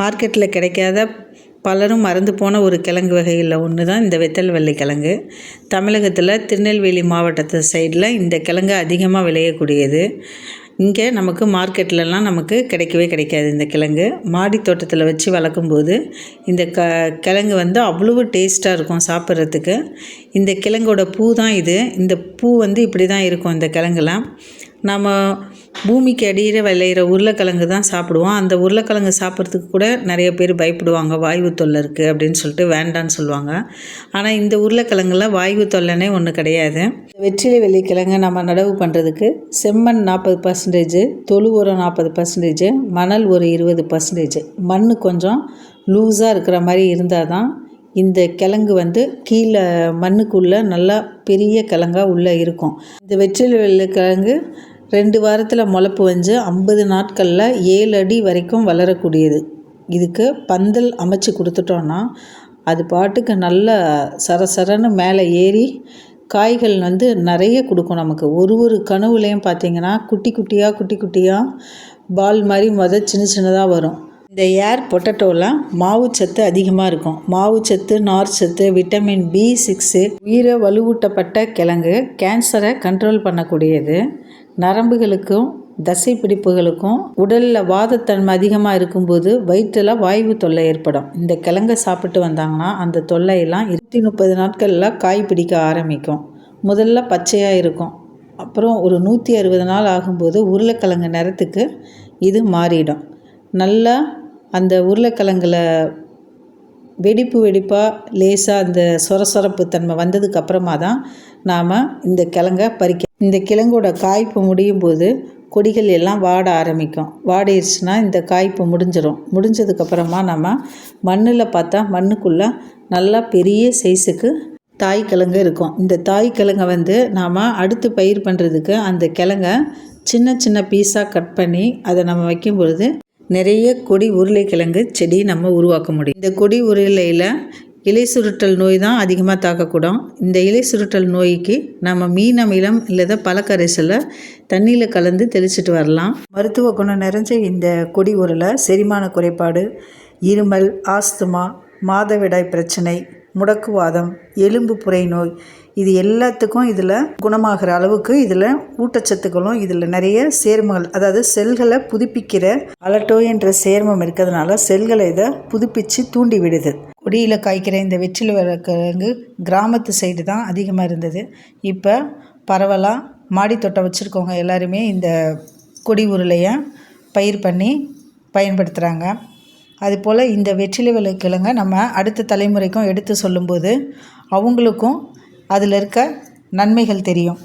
மார்க்கெட்டில் கிடைக்காத பலரும் மறந்து போன ஒரு கிழங்கு வகையில் ஒன்று தான் இந்த வெத்தல் வெள்ளை கிழங்கு தமிழகத்தில் திருநெல்வேலி மாவட்டத்து சைடில் இந்த கிழங்கு அதிகமாக விளையக்கூடியது. இங்கே நமக்கு மார்க்கெட்லலாம் நமக்கு கிடைக்கவே கிடைக்காது இந்த கிழங்கு. மாடி தோட்டத்தில் வச்சு வளர்க்கும்போது இந்த க கிழங்கு வந்து அவ்வளவு டேஸ்ட்டாக இருக்கும் சாப்பிட்றதுக்கு. இந்த கிழங்கோட பூ தான் இது. இந்த பூ வந்து இப்படி தான் இருக்கும் இந்த கிழங்குலாம். நம்ம பூமிக்கு அடியில் விளையிற உருளைக்கிழங்கு தான் சாப்பிடுவோம். அந்த உருளைக்கிழங்கு சாப்பிட்றதுக்கு கூட நிறைய பேர் பயப்படுவாங்க. வாய்வு தொல்லை இருக்குது அப்படின்னு சொல்லிட்டு வேண்டான்னு சொல்லுவாங்க. ஆனால் இந்த உருளைக்கிழங்குல வாய்வு தொல்லைனே ஒன்று கிடையாது. வெற்றிலை வெள்ளிக்கிழங்கு நம்ம நடவு பண்ணுறதுக்கு செம்மண் நாற்பது பர்சன்டேஜ் தொழு உரம் நாற்பது பர்சன்டேஜ் மணல் ஒரு இருபது பர்சன்டேஜ் மண் கொஞ்சம் லூஸாக இருக்கிற மாதிரி இருந்தால் தான் இந்த கிழங்கு வந்து கீழே மண்ணுக்குள்ளே நல்லா பெரிய கிழங்காக உள்ளே இருக்கும். இந்த வெற்றிலை கிழங்கு ரெண்டு வாரத்தில் முளப்பு வந்து ஐம்பது நாட்களில் ஏழு அடி வரைக்கும் வளரக்கூடியது. இதுக்கு பந்தல் அமைச்சு கொடுத்துட்டோன்னா அது பாட்டுக்கு நல்ல சரசரன்னு மேலே ஏறி காய்கள் வந்து நிறைய கொடுக்கும் நமக்கு. ஒரு ஒரு கனவுலையும் பார்த்தீங்கன்னா குட்டி குட்டியாக குட்டி குட்டியாக பால் மாதிரி முத சின்ன சின்னதாக வரும். இந்த ஏர் பொட்டட்டோலாம் மாவுச்சத்து அதிகமாக இருக்கும். மாவுச்சத்து நார்ச்சத்து விட்டமின் பி சிக்ஸு உயிரை வலுவூட்டப்பட்ட கிழங்கு கேன்சரை கண்ட்ரோல் பண்ணக்கூடியது. நரம்புகளுக்கும் தசை பிடிப்புகளுக்கும் உடலில் வாதத்தன்மை அதிகமாக இருக்கும்போது வயிற்றில் வாய்வு தொல்லை ஏற்படும். இந்த கிழங்கை சாப்பிட்டு வந்தாங்கன்னா அந்த தொல்லையெல்லாம் இருபத்தி முப்பது நாட்களில் காய் பிடிக்க ஆரம்பிக்கும். முதல்ல பச்சையாக இருக்கும். அப்புறம் ஒரு நூற்றி அறுபது நாள் ஆகும்போது உருளைக்கிழங்கு நிறத்துக்கு இது மாறிடும். நல்லா அந்த உருளைக்கிழங்குல வெடிப்பு வெடிப்பாக லேசாக அந்த சொரசொரப்பு தன்மை வந்ததுக்கு அப்புறமா தான் நாம் இந்த கிழங்க பறிக்க இந்த கிழங்கோட காய்ப்பு முடியும் போது கொடிகள் எல்லாம் வாட ஆரம்பிக்கும். வாடிடுச்சுன்னா இந்த காய்ப்பு முடிஞ்சிடும் முடிஞ்சதுக்கப்புறமா நம்ம மண்ணில் பார்த்தா மண்ணுக்குள்ளே நல்லா பெரிய சைஸுக்கு தாய் கிழங்கு இருக்கும். இந்த தாய் கிழங்கை வந்து நாம் அடுத்து பயிர் பண்ணுறதுக்கு அந்த கிழங்க சின்ன சின்ன பீஸாக கட் பண்ணி அதை நம்ம வைக்கும் பொழுது நிறைய கொடி உருளைக்கிழங்கு செடி நம்ம உருவாக்க முடியும். இந்த கொடி உருளையில் இலை சுருட்டல் நோய் தான் அதிகமாக தாக்கக்கூடும். இந்த இலை சுருட்டல் நோய்க்கு நம்ம மீன் அமிலம் இல்லத பழக்கரைசலை தண்ணியில் கலந்து தெளிச்சிட்டு வரலாம். மருத்துவ குணம் நிறைஞ்ச இந்த கொடி உருளை செரிமான குறைபாடு இருமல் ஆஸ்துமா மாதவிடாய் பிரச்சனை முடக்குவாதம் எலும்பு புரை நோய் இது எல்லாத்துக்கும் இதில் குணமாகிற அளவுக்கு இதில் ஊட்டச்சத்துக்களும் இதில் நிறைய சேர்மங்கள் அதாவது செல்களை புதுப்பிக்கிற அலட்டோ என்ற சேர்மம் இருக்கிறதுனால செல்களை இதை புதுப்பித்து தூண்டி விடுது. கொடியில் காய்க்கிற இந்த வெற்றில கிழங்கு கிராமத்து சைடு தான் அதிகமாக இருந்தது. இப்போ பரவலாக மாடித்தோட்டம் வச்சுருக்கவங்க எல்லாருமே இந்த கொடி உருளையை பயிர் பண்ணி பயன்படுத்துகிறாங்க அதுபோல் இந்த வெற்றிலை கிழங்க நம்ம அடுத்த தலைமுறைக்கும் எடுத்து சொல்லும்போது அவங்களுக்கும் அதில் இருக்க நன்மைகள் தெரியும்.